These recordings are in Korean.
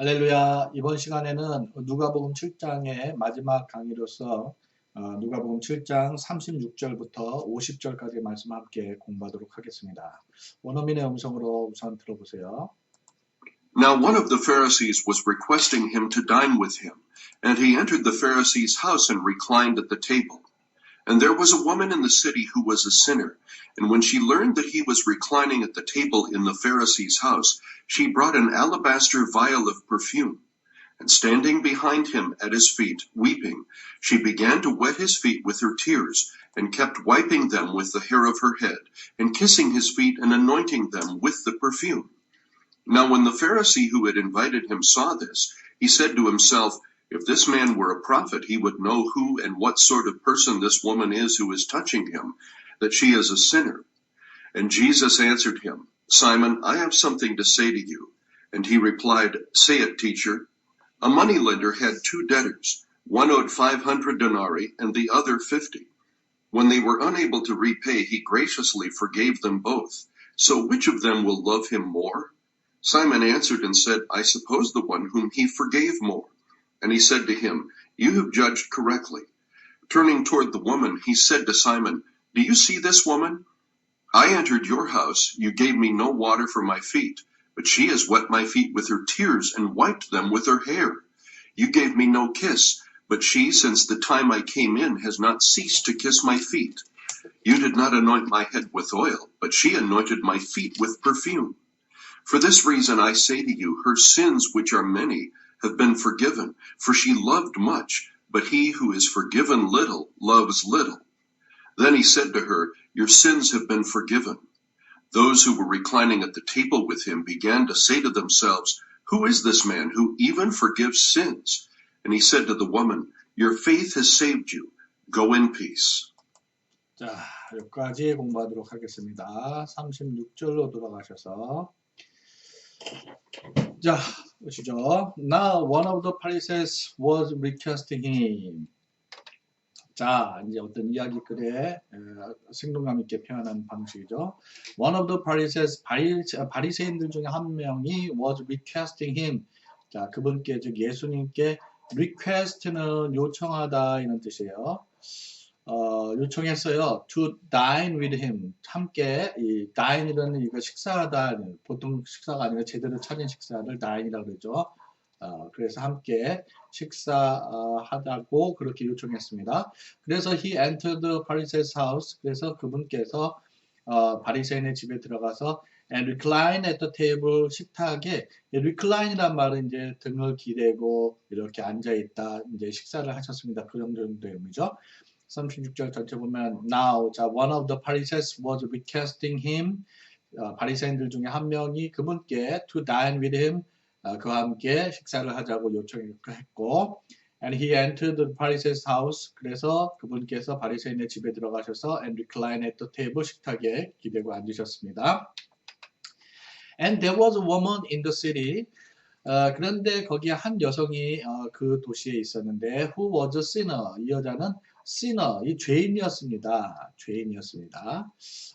할렐루야. 이번 시간에는 누가복음 7장의 마지막 강의로서 어, 누가복음 7장 36절부터 50절까지 말씀 함께 공부하도록 하겠습니다. 원어민의 음성으로 우선 들어보세요. Now one of the Pharisees was requesting him to dine with him, and he entered the Pharisee's house and reclined at the table. And there was a woman in the city who was a sinner, and when she learned that he was reclining at the table in the Pharisee's house, she brought an alabaster vial of perfume. And standing behind him at his feet, weeping, she began to wet his feet with her tears, and kept wiping them with the hair of her head, and kissing his feet and anointing them with the perfume. Now when the Pharisee who had invited him saw this, he said to himself, If this man were a prophet, he would know who and what sort of person this woman is who is touching him, that she is a sinner. And Jesus answered him, Simon, I have something to say to you. And he replied, Say it, teacher. A moneylender had two debtors. One owed five hundred denarii, and the other fifty. When they were unable to repay, he graciously forgave them both. So which of them will love him more? Simon answered and said, I suppose the one whom he forgave more. And he said to him, You have judged correctly. Turning toward the woman, he said to Simon, Do you see this woman? I entered your house. You gave me no water for my feet, but she has wet my feet with her tears and wiped them with her hair. You gave me no kiss, but she, since the time I came in, has not ceased to kiss my feet. You did not anoint my head with oil, but she anointed my feet with perfume. For this reason I say to you, her sins, which are many, have been forgiven, for she loved much, but he who is forgiven little loves little. Then he said to her, Your sins have been forgiven. Those who were reclining at the table with him began to say to themselves, Who is this man who even forgives sins? And he said to the woman, Your faith has saved you. Go in peace. 자, 여기까지 공부하도록 하겠습니다. 36절로 돌아가셔서 자, 보시죠. Now one of the Pharisees was requesting him. 자, 이제 어떤 이야기글에 에, 생동감 있게 표현하는 방식이죠. One of the Pharisees, 바리, 바리새인들 중에 한 명이 was requesting him. 자, 그분께 즉 예수님께 request는 요청하다 이런 뜻이에요. 어, 요청했어요. To dine with him. 함께 이 dine이라는 이거 식사하다 보통 식사가 아니라 제대로 차린 식사를 dine이라고 그러죠. 어, 그래서 함께 식사하다고 그렇게 요청했습니다. 그래서 he entered the Pharisee's house. 그래서 그분께서 어, 바리새인의 집에 들어가서 and recline at the table 식탁에 recline이란 말은 이제 등을 기대고 이렇게 앉아 있다 이제 식사를 하셨습니다. 그런 정도의 의미죠. 36절 전체 보면 now 자 one of the Pharisees was requesting him 어, 바리새인들 중에 한 명이 그분께 to dine with him 어, 그와 함께 식사를 하자고 요청했고 and he entered the Pharisee's house 그래서 그분께서 바리새인의 집에 들어가셔서 and recline at the table 식탁에 기대고 앉으셨습니다. And there was a woman in the city 어, 그런데 거기에 한 여성이 어, 그 도시에 있었는데 who was a sinner 이 여자는 sinner 이 죄인이었습니다. 죄인이었습니다.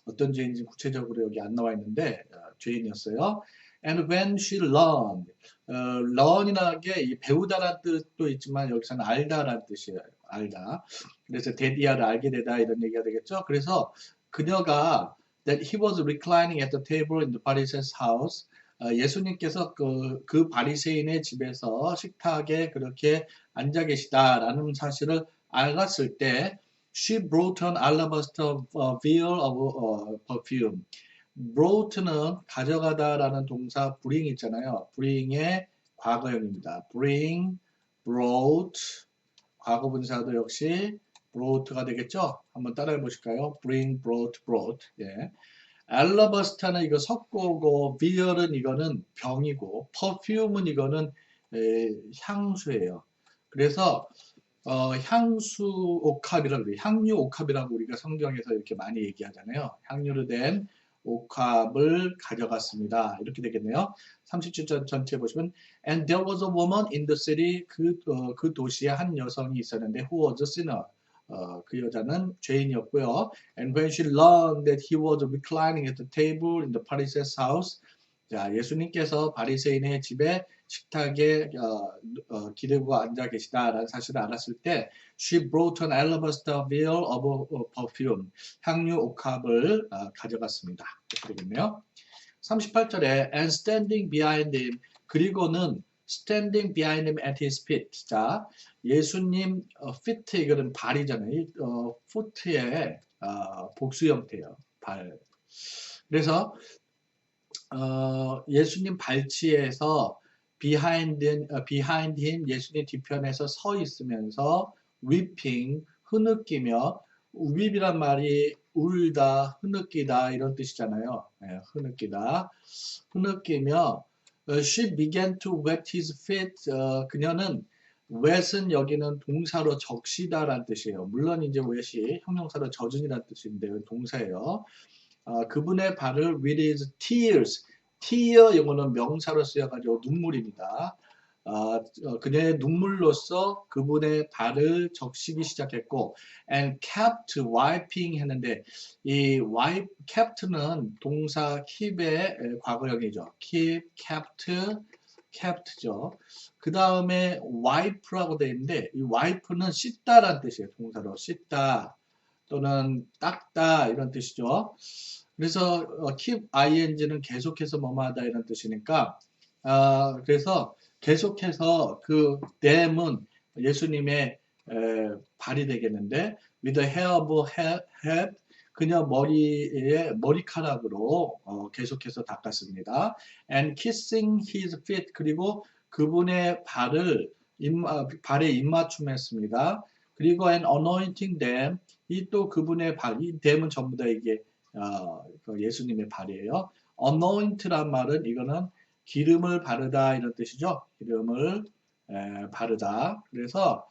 어떤 죄인인지 구체적으로 여기 안 나와 있는데 어, 죄인이었어요. And when she learned, 어, learn이라는 게 배우다라는 뜻도 있지만 여기서는 알다라는 뜻이에요. 알다. 그래서 데디아를 알게 되다 이런 얘기가 되겠죠. 그래서 그녀가 that he was reclining at the table in the Pharisee's house. 어, 예수님께서 그, 그 바리새인의 집에서 식탁에 그렇게 앉아 계시다라는 사실을 알았을 때 she brought an alabaster vial of uh, perfume. brought는 가져가다라는 동사 bring 있잖아요. bring의 과거형입니다. bring, brought 과거 분사도 역시 brought가 되겠죠? 한번 따라해 보실까요? bring, brought, brought. 예. 알라바스타는 이거 석고고 비얼은 이거는 병이고 퍼퓸은 이거는 에, 향수예요. 그래서 어, 향수 옥합이라고. 향유 옥합이라고 우리가 성경에서 이렇게 많이 얘기하잖아요. 향유로 된 옥합을 가져갔습니다. 이렇게 되겠네요. 37절 전체 보시면 And there was a woman in the city 그, 어, 그 도시에 한 여성이 있었는데 who was a sinner 어, 그 여자는 죄인이었고요. And when she learned that he was reclining at the table in the Pharisee's house, 자, 예수님께서 바리새인의 집에 식탁에 어, 어, 기대고 앉아 계시다라는 사실을 알았을 때 she brought an alabaster vial of perfume 향유 옥합을 어, 가져갔습니다. 이렇게 되겠네요. 38절에 and standing behind him 그리고는 standing behind him at his feet 자 예수님 어, feet 이거는 발이잖아요. 이, 어, foot의 어, 복수 형태예요. 발. 그래서 어, 예수님 발치에서 어, behind him 예수님 뒤편에서 서 있으면서 weeping 흐느끼며 weep이란 말이 울다, 흐느끼다 이런 뜻이잖아요. 예, 흐느끼다, 흐느끼며 어, she began to wet his feet. 어, 그녀는 wet은 여기는 동사로 적시다라는 뜻이에요. 물론 이제 wet이 형용사로 젖은이라는 뜻인데 동사예요. 어, 그분의 발을 with his tears. tear 영어는 명사로 쓰여가지고 눈물입니다. 어, 어, 그녀의 눈물로써 그분의 발을 적시기 시작했고 and kept wiping 했는데 이 wipe kept는 동사 keep의 과거형이죠. keep, kept, kept죠. 그 다음에 wipe라고 되어 있는데 이 wipe는 씻다라는 뜻이에요. 동사로 씻다 또는 닦다 이런 뜻이죠. 그래서 어, keep ing는 계속해서 뭐뭐하다 이런 뜻이니까 아, 그래서 계속해서 그 them은 예수님의 에, 발이 되겠는데 with the hair of head 그녀 머리에 머리카락으로 어, 계속해서 닦았습니다. and kissing his feet 그리고 그분의 발을 입마, 발에 입맞춤했습니다. 그리고 and anointing them 이 또 그분의 발, 이 them은 전부 다 이게 어, 그 예수님의 발이에요. anoint란 말은 이거는 기름을 바르다 이런 뜻이죠. 기름을 에, 바르다. 그래서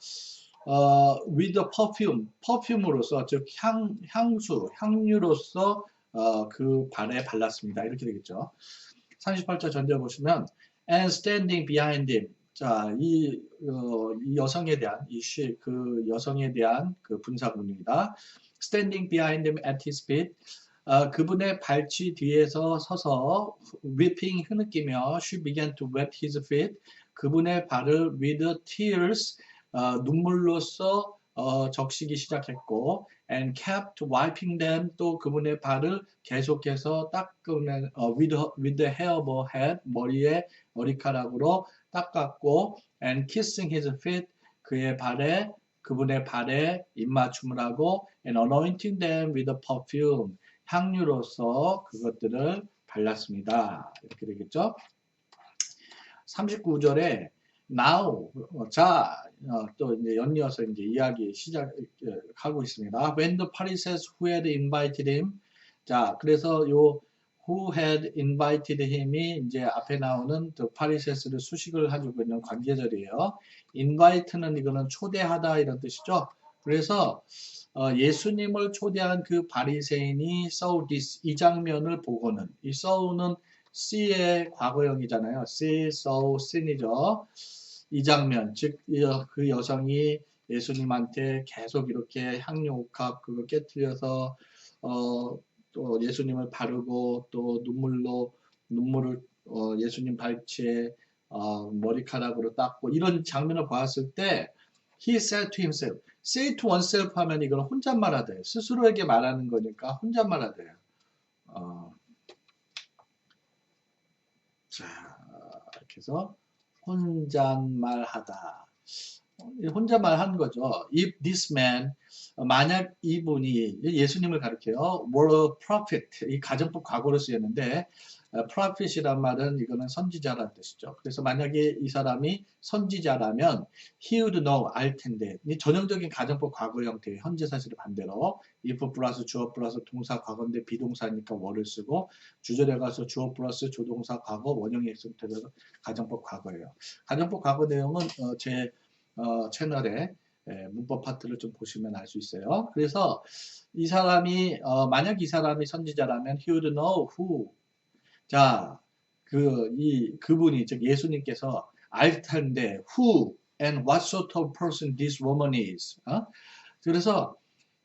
어, with the perfume, perfume으로서 즉 향, 향수, 향유로서 어, 그 발에 발랐습니다. 이렇게 되겠죠. 38절 전제 보시면 and standing behind him. 자, 이, 어, 이 여성에 대한 이 she, 그 여성에 대한 그 분사구입니다. standing behind him at his feet. 어, 그분의 발치 뒤에서 서서 weeping 흐느끼며 she began to wet his feet. 그분의 발을 with tears 어, 눈물로써 어, 적시기 시작했고 and kept wiping them 또 그분의 발을 계속해서 닦으면 어, with, with the hair of her head 머리에 머리카락으로 닦았고 and kissing his feet 그의 발에 그분의 발에 입맞춤을 하고 and anointing them with a perfume 향유로서 그것들을 발랐습니다. 이렇게 되겠죠? 39절에 now 자, 어, 또 이제 연이어서 이제 이야기 시작하고 있습니다. When the Pharisees who had invited him 자, 그래서 요 who had invited him이 이제 앞에 나오는 또 파리세스를 수식을 해주고 있는 관계절이에요. invite는 이거는 초대하다 이런 뜻이죠. 그래서 어, 예수님을 초대한 그 바리새인이 saw this 이 장면을 보고는 이 saw는 C의 과거형이잖아요. see, saw, sin이죠. 이 장면, 즉 그 여성이 예수님한테 계속 이렇게 향유옥합 그거 깨뜨려서 어, 또 예수님을 바르고 또 눈물로 눈물을 어, 예수님 발치에 어, 머리카락으로 닦고 이런 장면을 보았을 때 he said to himself, say to oneself 하면 이건 혼잣말 하대요. 스스로에게 말하는 거니까 혼잣말 하대요. 어, 자, 이렇게 해서 혼잣말 하다. 혼잣말 하는 거죠. If this man, 만약 이분이 예수님을 가리켜요. were a prophet. 이 가정법 과거로 쓰였는데 prophet이란 말은 이거는 선지자라는 뜻이죠. 그래서 만약에 이 사람이 선지자라면 he would know 알 텐데 이 전형적인 가정법 과거 형태의 현재 사실을 반대로 if 플러스 주어 플러스 동사 과거인데 비동사니까 were 쓰고 주절에 가서 주어 플러스 조동사 과거 원형의 형태로 가정법 과거예요. 가정법 과거 내용은 어, 제 어, 채널에 예, 문법 파트를 좀 보시면 알 수 있어요. 그래서 이 사람이 어, 만약 이 사람이 선지자라면 he would know who 자, 그, 이, 그분이, 즉, 예수님께서 알 텐데, who and what sort of person this woman is. 어? 그래서,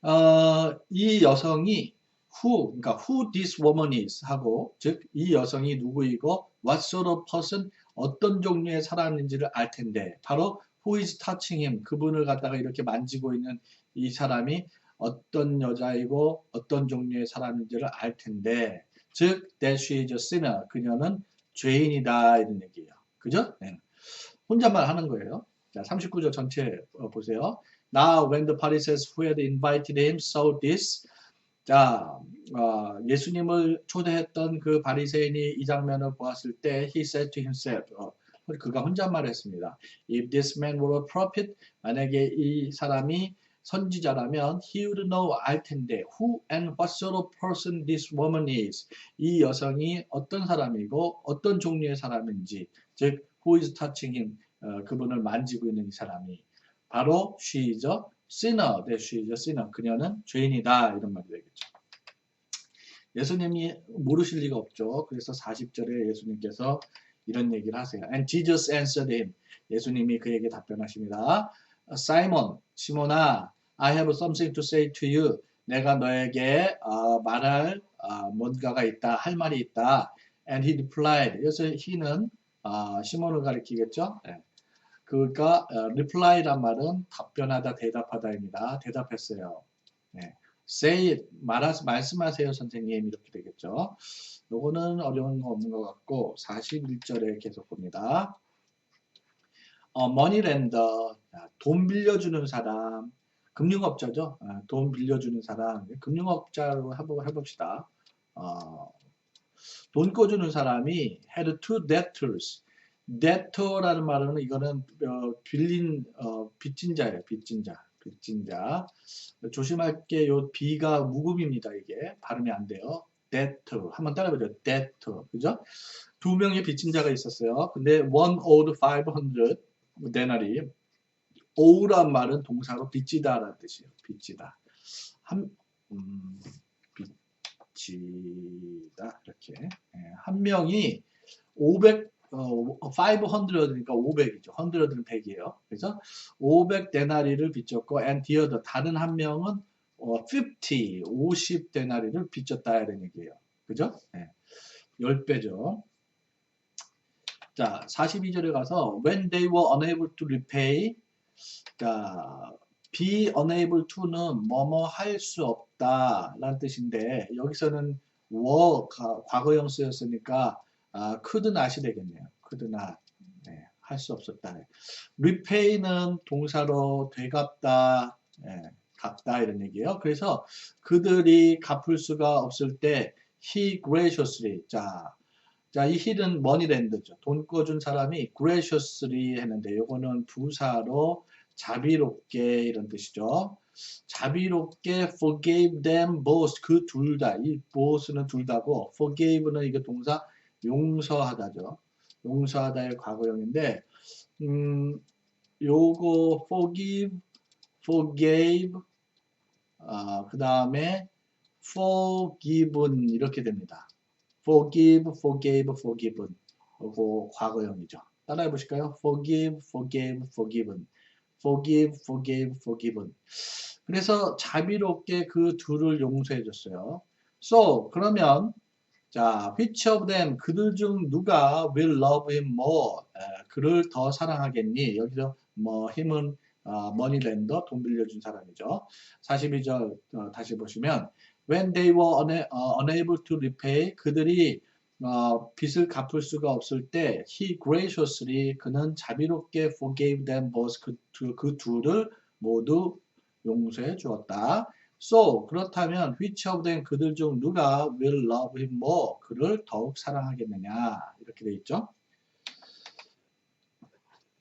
어, 이 여성이 who, 그러니까 who this woman is 하고, 즉, 이 여성이 누구이고, what sort of person, 어떤 종류의 사람인지를 알 텐데, 바로 who is touching him, 그분을 갖다가 이렇게 만지고 있는 이 사람이 어떤 여자이고, 어떤 종류의 사람인지를 알 텐데, 즉, that she is a sinner, 그녀는 죄인이다, 이런 얘기예요. 그죠? 네. 혼잣말 하는 거예요. 자, 39절 전체 어, 보세요. Now, when the Pharisees who had invited him saw this, 자, 어, 예수님을 초대했던 그 바리새인이 이 장면을 보았을 때, he said to himself, 어, 그가 혼잣말 했습니다. If this man were a prophet, 만약에 이 사람이 선지자라면 he would know 알 텐데 who and what sort of person this woman is. 이 여성이 어떤 사람이고 어떤 종류의 사람인지, 즉 who is touching him, 어, 그분을 만지고 있는 이 사람이 바로 she is a sinner, that she is a sinner. 그녀는 죄인이다 이런 말이 되겠죠. 예수님이 모르실 리가 없죠. 그래서 40절에 예수님께서 이런 얘기를 하세요. And Jesus answered him. 예수님이 그에게 답변하십니다. 사이몬, 시몬아, I have something to say to you. 내가 너에게 어, 말할 어, 뭔가가 있다, 할 말이 있다. And he replied. 그래서 he는 어, 시몬을 가리키겠죠. 네. 그러니까 어, reply란 말은 답변하다, 대답하다입니다. 대답했어요. 네. Say 말하, 말씀하세요 선생님 이렇게 되겠죠. 요거는 어려운 거 없는 것 같고 41절에 계속 봅니다. 어, 머니랜더, 돈 빌려주는 사람, 금융업자죠. 아, 돈 빌려주는 사람, 금융업자로 해봅시다. 어, 돈 꿔주는 사람이 had two debtors. debtor라는 말은 이거는 어, 빌린 어, 빚진 자예요. 빚진 자. 빚진 자. 조심할 게 요 B가 무음입니다. 이게 발음이 안 돼요. debtor. 한번 따라해보죠. debtor. 그죠? 두 명의 빚진 자가 있었어요. 근데 one owed 500 데나리. ow란 말은 동사로 빚지다라는 뜻이에요. 빚지다. 한, 음, 빚지다. 이렇게. 예, 한 명이 500 어, 500그러니까 500이죠. 100은 100이에요. 그래서 500 데나리를 빚졌고 and the other 다른 한 명은 어, 50, 50 데나리를 빚졌다 이런 얘기예요. 그죠? 네. 10배죠. 자, 42절에 가서 when they were unable to repay 자, be unable to는 뭐뭐 할 수 없다 라는 뜻인데 여기서는 were 과거형 쓰였으니까 아, could not이 되겠네요. not. 네, 할 수 없었다. repay는 동사로 되갚다, 네, 갚다 이런 얘기예요. 그래서 그들이 갚을 수가 없을 때 he graciously 자, 자, 이 he는 money랜드죠. 돈 꿔준 사람이 graciously 했는데 요거는 부사로 자비롭게 이런 뜻이죠. 자비롭게 forgave them both 그 둘 다. 이 both는 둘 다고 forgave는 이게 동사 용서하다죠. 용서하다의 과거형인데 음, 요거 forgive, forgave, 아, 그 다음에 forgiven 이렇게 됩니다. forgive, forgave, forgiven 요거 과거형이죠. 따라해 보실까요? forgive, forgave, forgiven forgive, forgave, forgiven 그래서 자비롭게 그 둘을 용서해 줬어요. So 그러면 자, which of them 그들 중 누가 will love him more 에, 그를 더 사랑하겠니? 여기서 뭐 힘은 어, 머니랜더 돈 빌려준 사람이죠. 42절 어, 다시 보시면 when they were una, 어, unable to repay 그들이 어, 빚을 갚을 수가 없을 때 he graciously 그는 자비롭게 forgave them both 그, 두, 그 둘을 모두 용서해 주었다. So 그렇다면 which of them 그들 중 누가 will love him more 그를 더욱 사랑하겠느냐 이렇게 돼 있죠.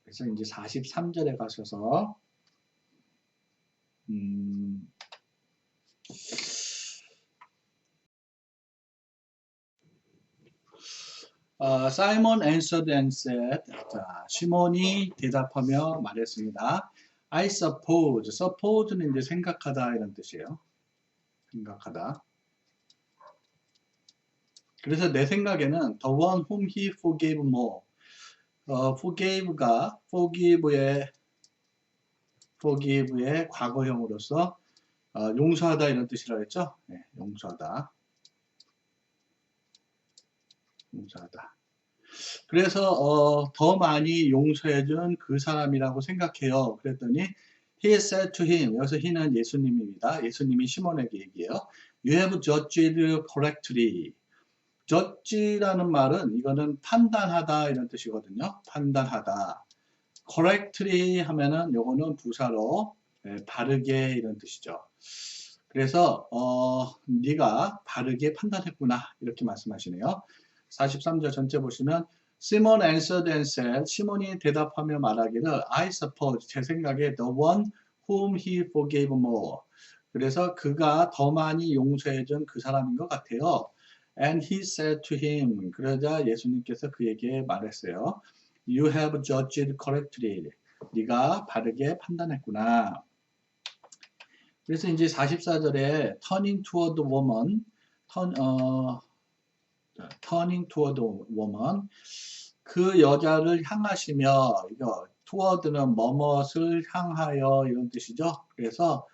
그래서 이제 43절에 가셔서 음, 어, Simon answered and said 자, 시몬이 대답하며 말했습니다. I suppose, suppose는 이제 생각하다 이런 뜻이에요. 생각하다. 그래서 내 생각에는 the one whom he forgave more. 어, forgave가 forgive의 forgive의 과거형으로서 어, 용서하다 이런 뜻이라고 했죠? 네, 용서하다. 용서하다. 그래서 어, 더 많이 용서해준 그 사람이라고 생각해요. 그랬더니 he said to him 여기서 he는 예수님입니다. 예수님이 시몬에게 얘기해요. You have judged correctly. judge라는 말은 이거는 판단하다 이런 뜻이거든요. 판단하다. correctly 하면은 요거는 부사로 예, 바르게 이런 뜻이죠. 그래서 어, 네가 바르게 판단했구나 이렇게 말씀하시네요. 43절 전체 보시면 Simon answered and said 시몬이 대답하며 말하기를 I suppose 제 생각에 the one whom he forgave more 그래서 그가 더 많이 용서해준 그 사람인 것 같아요. And he said to him 그러자 예수님께서 그에게 말했어요. You have judged correctly. 네가 바르게 판단했구나. 그래서 이제 44절에 turning toward the woman, turn, 어, turning toward woman, 그 여자를 향하시며, 이거, toward는 뭐뭇을 향하여 이런 뜻이죠. 그래서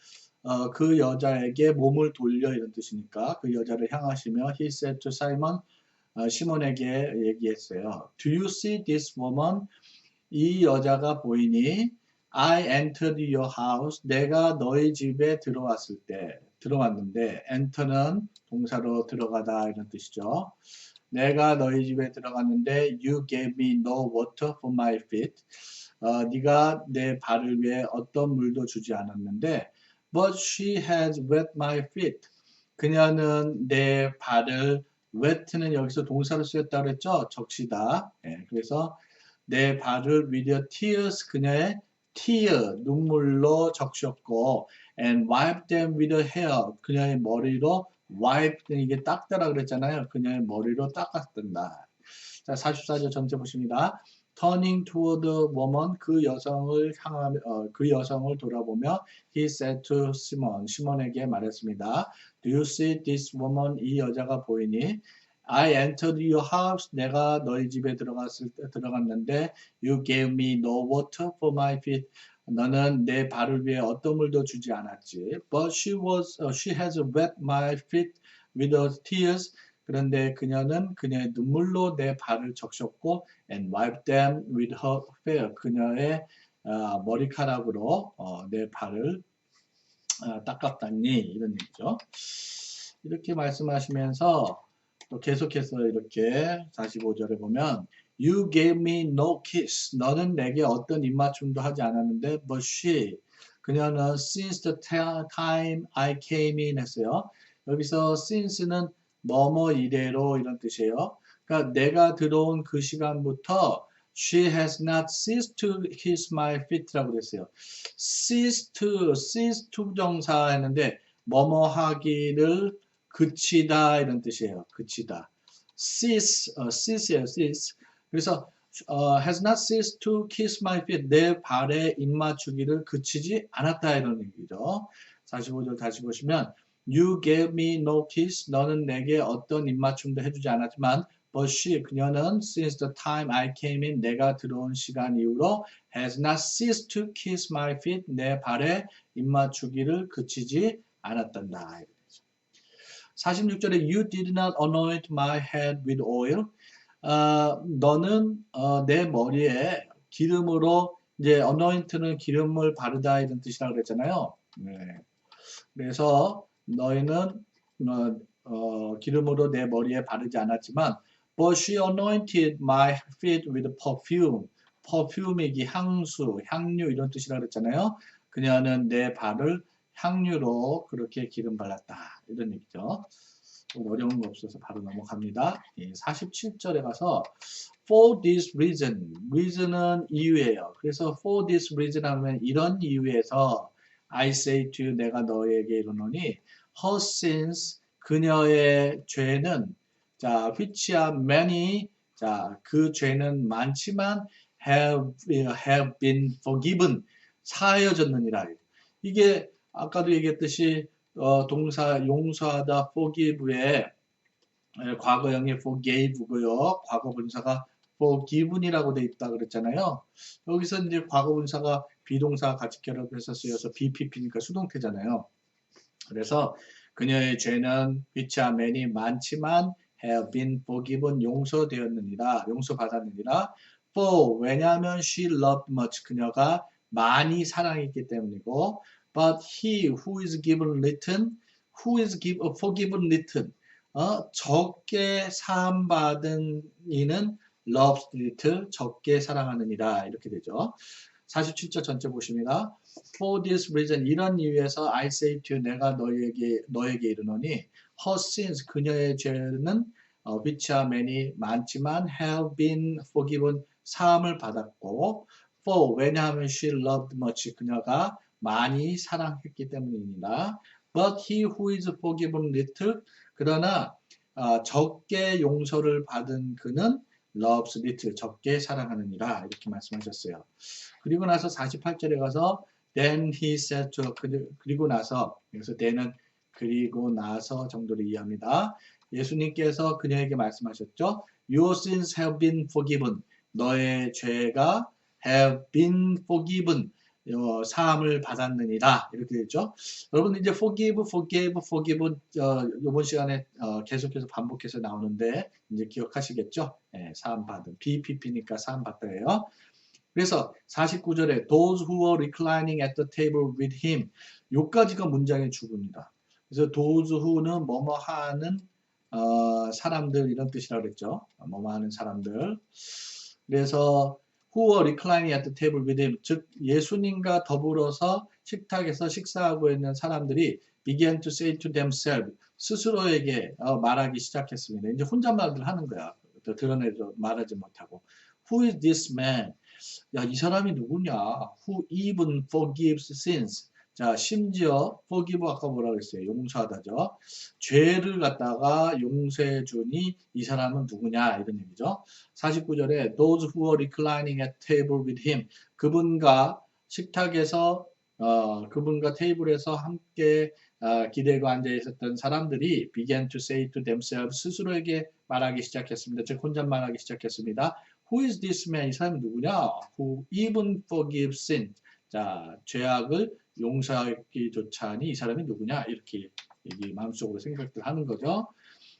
어, 그 여자에게 몸을 돌려 이런 뜻이니까 그 여자를 향하시며 he said to Simon, 어, 시몬에게 얘기했어요. Do you see this woman? 이 여자가 보이니? I entered your house. 내가 너희 집에 들어왔을 때, 들어왔는데, enter는 동사로 들어가다 이런 뜻이죠. 내가 너희 집에 들어갔는데, you gave me no water for my feet. 어, 네가 내 발을 위해 어떤 물도 주지 않았는데, but she has wet my feet. 그녀는 내 발을 wet는 여기서 동사로 쓰였다고 그랬죠? 적시다. 예, 그래서 내 발을 with your tears 그녀의 tear 눈물로 적셨고 and wipe them with her hair 그녀의 머리로 wipe 이게 닦더라 그랬잖아요. 그녀의 머리로 닦았던다. 자, 44절 전체 보십니다. turning toward the woman 그 여성을 향하며 어, 그 여성을 돌아보며 he said to Simon 시몬에게 말했습니다. Do you see this woman 이 여자가 보이니? I entered your house. 내가 너희 집에 들어갔을 때 들어갔는데 you gave me no water for my feet. 너는 내 발을 위해 어떤 물도 주지 않았지. But she was uh, she has wet my feet with her tears. 그런데 그녀는 그녀의 눈물로 내 발을 적셨고 and wiped them with her hair. 그녀의 어, 머리카락으로 어, 내 발을 어, 닦았다니 이런 얘기죠. 이렇게 말씀하시면서 또 계속해서 이렇게 45절에 보면 You gave me no kiss. 너는 내게 어떤 입맞춤도 하지 않았는데 but she 그녀는 since the time I came in 했어요. 여기서 since는 뭐뭐 이래로 이런 뜻이에요. 그러니까 내가 들어온 그 시간부터 She has not ceased to kiss my feet라고 그랬어요. cease to, cease to 정사 했는데 뭐뭐 하기를 그치다 이런 뜻이에요. 그치다. cease, 어, cease예요. cease. 그래서 어, has not ceased to kiss my feet. 내 발에 입맞추기를 그치지 않았다 이런 얘기죠. 45절 다시 보시면 You gave me no kiss. 너는 내게 어떤 입맞춤도 해주지 않았지만 but she 그녀는 since the time I came in 내가 들어온 시간 이후로 has not ceased to kiss my feet. 내 발에 입맞추기를 그치지 않았단다. 46절에 You did not anoint my head with oil. 어, 너는 어, 내 머리에 기름으로 이제 anoint는 기름을 바르다 이런 뜻이라고 그랬잖아요. 네. 그래서 너희는 어, 어, 기름으로 내 머리에 바르지 않았지만 but she anointed my feet with perfume. perfume이기 향수, 향유 이런 뜻이라고 그랬잖아요. 그녀는 내 발을 향유로 그렇게 기름 발랐다. 이런 얘기죠. 어려운 거 없어서 바로 넘어갑니다. 47절에 가서 for this reason, reason은 이유예요. 그래서 for this reason 하면 이런 이유에서 I say to you, 내가 너에게 이르노니 her sins, 그녀의 죄는 자, which are many, 자, 그 죄는 많지만 have, have been forgiven, 사하여졌느니라. 이게 아까도 얘기했듯이 어, 동사 용서하다 forgive에 과거형이 forgave고요. 과거 분사가 forgiven이라고 돼 있다 그랬잖아요. 여기서 이제 과거 분사가 비동사 같이 결합해서 쓰여서 BPP니까 수동태잖아요. 그래서 그녀의 죄는 which are many 많지만 have been forgiven 용서되었느니라 용서받았느니라 for 왜냐하면 she loved much 그녀가 많이 사랑했기 때문이고 but he who is given little who is give, forgiven little 어, 적게 사함 받은 이는 loves little 적게 사랑하느니라 이렇게 되죠. 47절 전체 보십니다. For this reason 이런 이유에서 I say to you 내가 너에게 너에게 이르노니 her sins 그녀의 죄는 어, which are many 많지만 have been forgiven 사함을 받았고 for 왜냐하면 she loved much 그녀가 많이 사랑했기 때문입니다. But he who is forgiven little 그러나 어, 적게 용서를 받은 그는 loves little 적게 사랑하느니라 이렇게 말씀하셨어요. 그리고 나서 48절에 가서 then he said to 그- 그리고 나서 여기서 then은 그리고 나서 정도를 이해합니다. 예수님께서 그녀에게 말씀하셨죠. Your sins have been forgiven. 너의 죄가 have been forgiven. 어, 사함을 받았느니라 이렇게 되죠. 여러분 이제 forgive, forgive, forgive 어, 이번 시간에 어, 계속해서 반복해서 나오는데 이제 기억하시겠죠? 예, 사함 받은 BPP니까 사함 받다예요. 그래서 49절에 those who were reclining at the table with him 요까지가 문장의 주구입니다. 그래서 those who는 뭐뭐 하는 어, 사람들 이런 뜻이라고 그랬죠. 뭐뭐 하는 사람들. 그래서 who were reclining at the table with him 즉 예수님과 더불어서 식탁에서 식사하고 있는 사람들이 began to say to themselves 스스로에게 어, 말하기 시작했습니다. 이제 혼잣말을 하는 거야. 또 드러내도 말하지 못하고 Who is this man? 야, 이 사람이 누구냐? Who even forgives sins? 자, 심지어 forgive 아까 뭐라 그랬어요? 용서하다죠. 죄를 갖다가 용서해 주니 이 사람은 누구냐? 이런 얘기죠. 49절에 those who were reclining at table with him 그분과 식탁에서 어, 그분과 테이블에서 함께 어, 기대고 앉아 있었던 사람들이 began to say to themselves 스스로에게 말하기 시작했습니다. 즉 혼잣말하기 시작했습니다. Who is this man? 이 사람이 누구냐? Who even forgives sin? 자, 죄악을 용서하기조차 하니 이 사람이 누구냐? 이렇게 얘기 마음속으로 생각을 하는 거죠.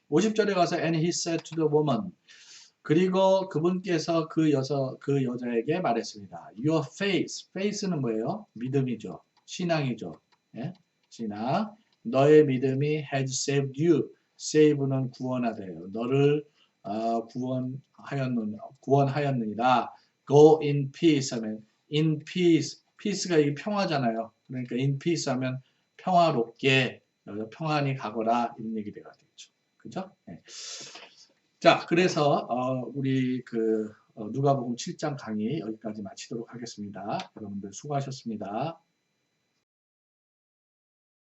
50절에 가서 and he said to the woman 그리고 그분께서 그 여자 그 여자에게 말했습니다. Your faith, faith는 뭐예요? 믿음이죠. 신앙이죠. 예? 신앙. 너의 믿음이 has saved you. save는 구원하대요. 너를 어, 구원하였느 구원하였느니라. Go in peace 하면 in peace, peace가 이 평화잖아요. 그러니까 in peace 하면 평화롭게 어, 평안히 가거라 이런 얘기 되가 되겠죠. 그죠? 예. 자, 그래서 어, 우리 그 어, 누가복음 7장 강의 여기까지 마치도록 하겠습니다. 여러분들 수고하셨습니다.